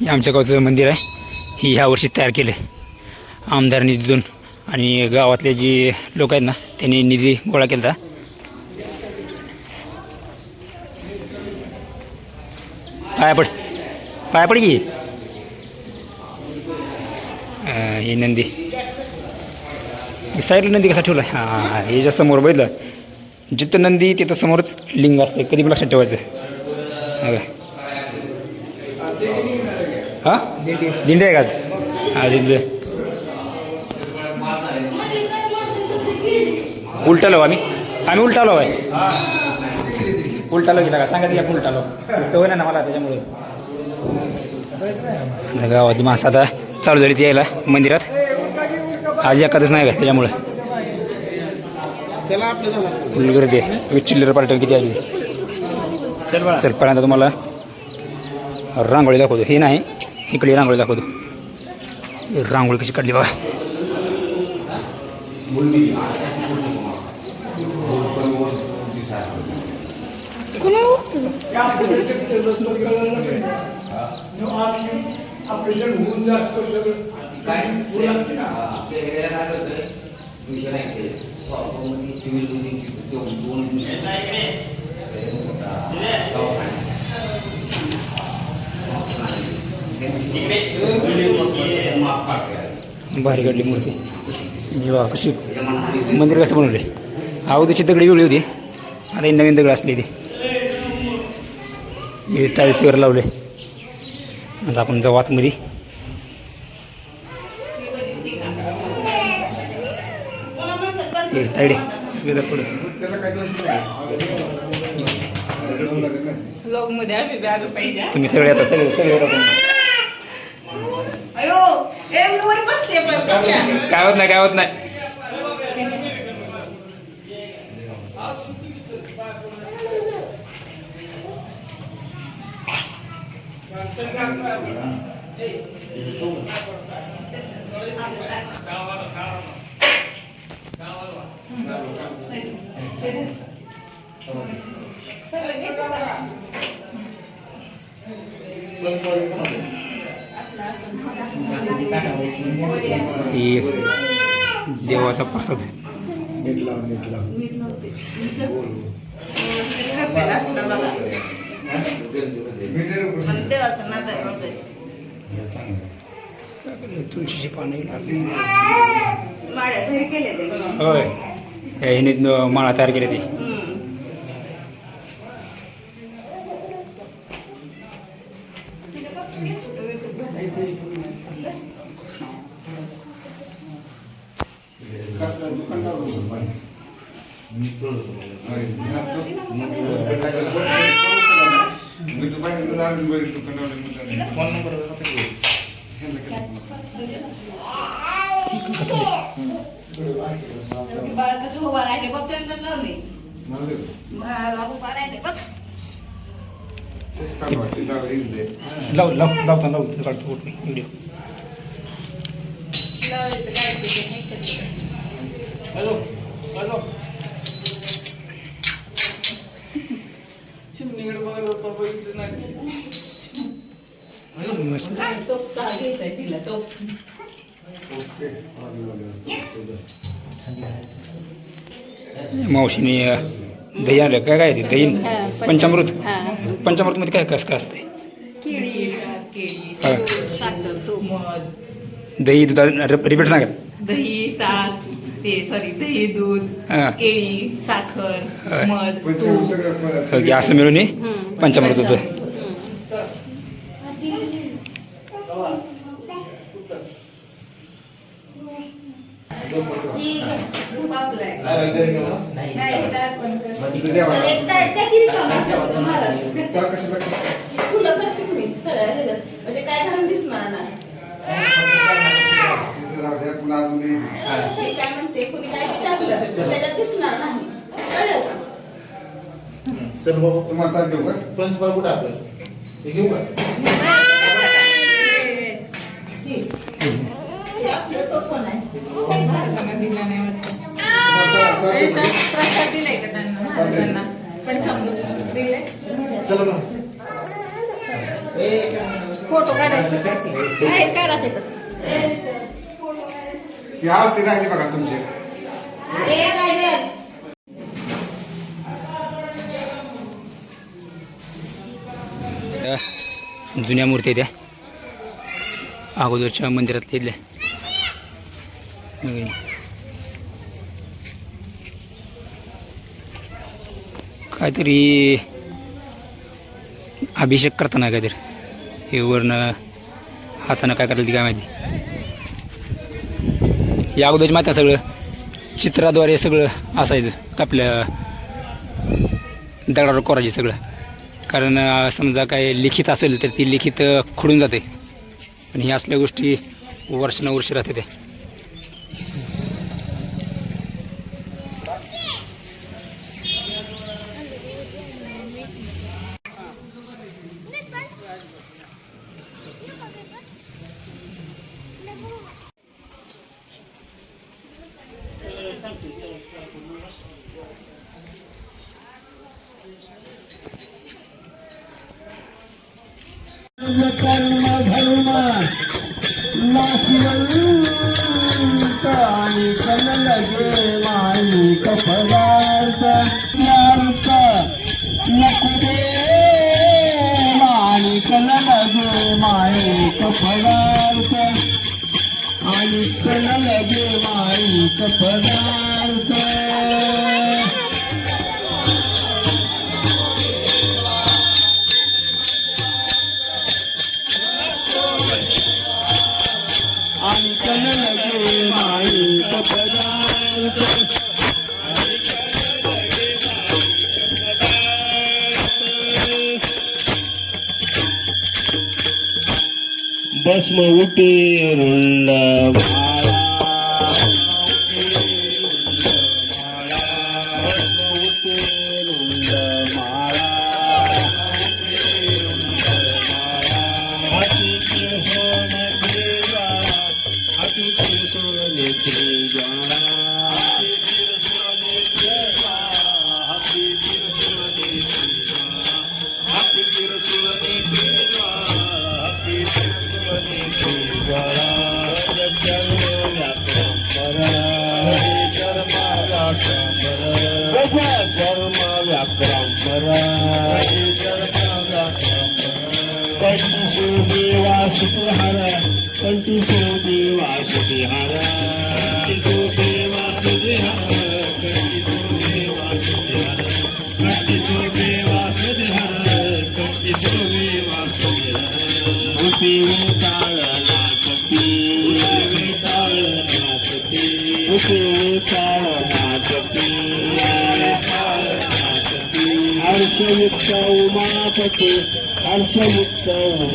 हे आमच्या गावचं मंदिर आहे. ही ह्या वर्षी तयार केलं. आहे आमदार निधीतून आणि गावातले जी लोक आहेत ना त्यांनी निधी गोळा केला पाया पड. पाया पड की. अं, ही नंदी. साईडला नंदी कसा ठेवला? हां. हे जास्त मोर बघितलं. जिथं नंदी तिथं समोरच लिंग असते. कधी पण लक्षात ठेवायचं. हा हां? दिंडे आहे का आज? हा दिंडे उलटालो आम्ही. आम्ही उलटालो आहे. उलटालो गेला का सांगा की उलटा लो सवय ना मला त्याच्यामुळे. गावात माणसं आता चालू झाली ती यायला मंदिरात. आज एखादच नाही का त्याच्यामुळे? फुल गर्दी आहे. वीस चिल्लर पार्टी किती आली? चल पहिल्यांदा तुम्हाला रांगोळी दाखवतो. हे नाही इकडे रांगोळी दाखवतो. ही रांगोळी कशी काढली बघा. भारी काढली मूर्ती ही बघा कशी मंदिर कसं बनवले अगोदरची दगडी वेगळी होती आता नवीन दगड असली ती हे टाईल्स वगैरे लावले आता आपण जाऊ आतमध्ये तायडे सगळे पुढे. तुम्ही सगळे आता सगळे सगळे. काय होत नाही काय होत नाही. ही देवाचा प्रसाद. तुळशीची पानं माळ्या घरी केले ते होय. ह्याने न- माळा तयार केली ती. बाळ कसं उभा राहिले बघ त्यांचं लावले बाळाला उभा राहिले बघ लाव लाव लावता लाव काढतो व्हिडिओ लावले तर काय ते नाही मावशीने दही आणलं काय काय ते दही हा, पंचामृत. पंचामृतमध्ये काय कसं काय असते केळी केळी. साखर तूप मध दही दुधा रिपीट सांगा दही ताक ते सॉरी दही दूध. केळी साखर. मध असं मिळून हे. पंचामृत होतं हम्म. ही खूप आपलं आहे. नाही नाही, ताक पण कर. तिथे द्यावा. आणि एक ताट त्या किरीकामा असतात तुम्हाला. तर कशाला फुलं करते तुम्ही सगळ्या ह्याच्यात. म्हणजे काय घालून दिसणार नाही तिथे जाऊ द्या, पुन्हा अजून एक. ते काय म्हणते? कोणी काय टाकलं तर त्याच्यात दिसणार नाही. कळलं? का? चल बाबा तुम्हाला ताट देऊ का? पंचपाळ कुठं आपण हे घेऊ का? प्रसाद दिलाय का त्यांना? फोटो काढायचे. काढा. ती. बघा तुमची. त्या जुन्या मूर्ती त्या. अगोदरच्या मंदिरातल्या इथल्या. काहीतरी अभिषेक करताना काहीतरी. हे वरनं हातानं काय करायला काय माहिती? या अगोदरची माहिती आहे सगळं. चित्राद्वारे सगळं असायचं आपल्या दगडावर कोरायचे सगळं. कारण समजा काय लिखित असेल तर ती लिखित खुडून जाते. पण ही असल्या गोष्टी वर्षानुवर्ष राहते त्या. आणि कमलगे माई कपदार्थ यार्थ नकुदे आणि लगे माई कपदार्थ आणि कललगे माई कपदार्थ आणि कललगे माई भस्म उटी रुल्ला कंटिसो देवा सुतिहार कंटिसो देवा सुतिहार I'll show you so.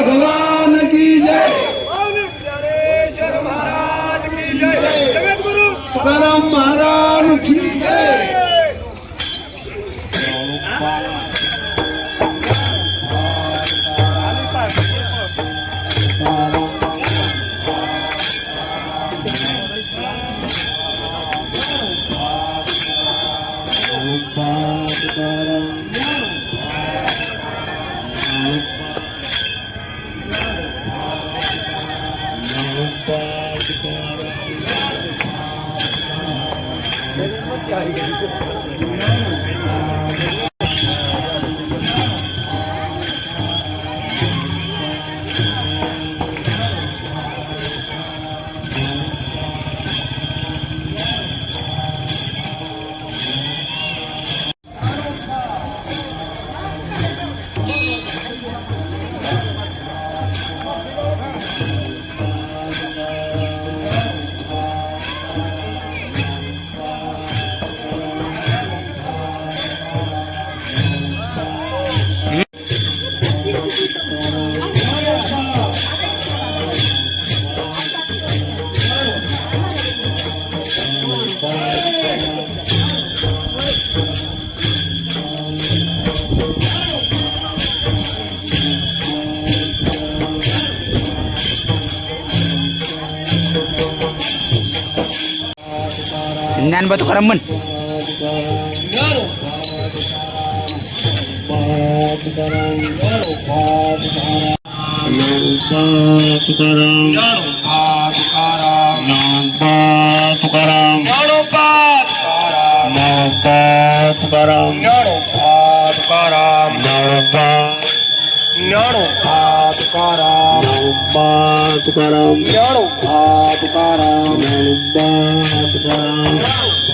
भॻवान की जय महाराज की गुरु batu ba to? Tukaram. Nyaro pa tukaram ba Tukaram ba Tukaram ba Tukaram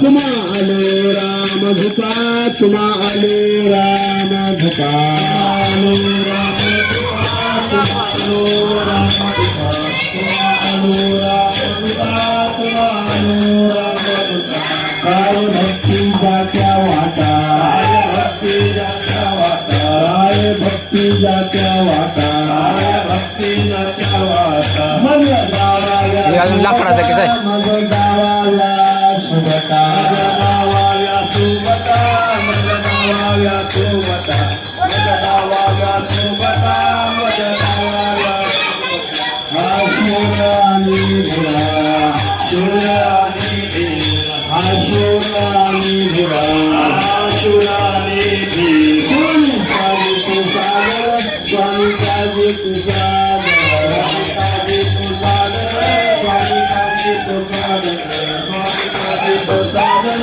तुमा आलो राम झुका तुमा आलो राम झुका सुबता गावाला सोबता मग गावाला सोबता स्वामी काजी तू सागर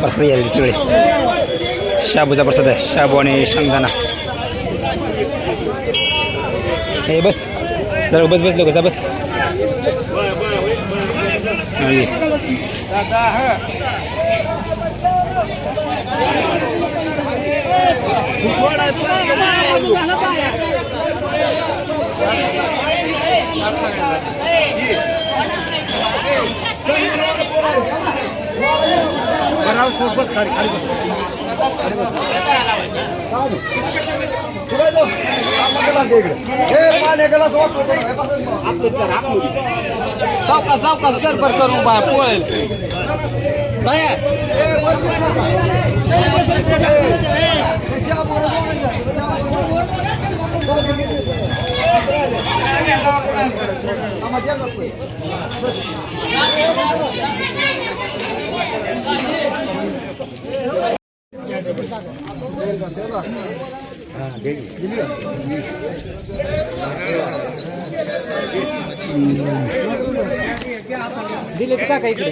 प्रसाद यायला सगळे शाबूचा प्रसाद आहे शाबू आणि शेंगदाणा हे बस जरा बस बस लोक जा बस हा, ये. हे पाणी गेला असं वाटलं सावकाश सावकाश गडबड करू बा पोळेल काय दिले तर टाका इकडे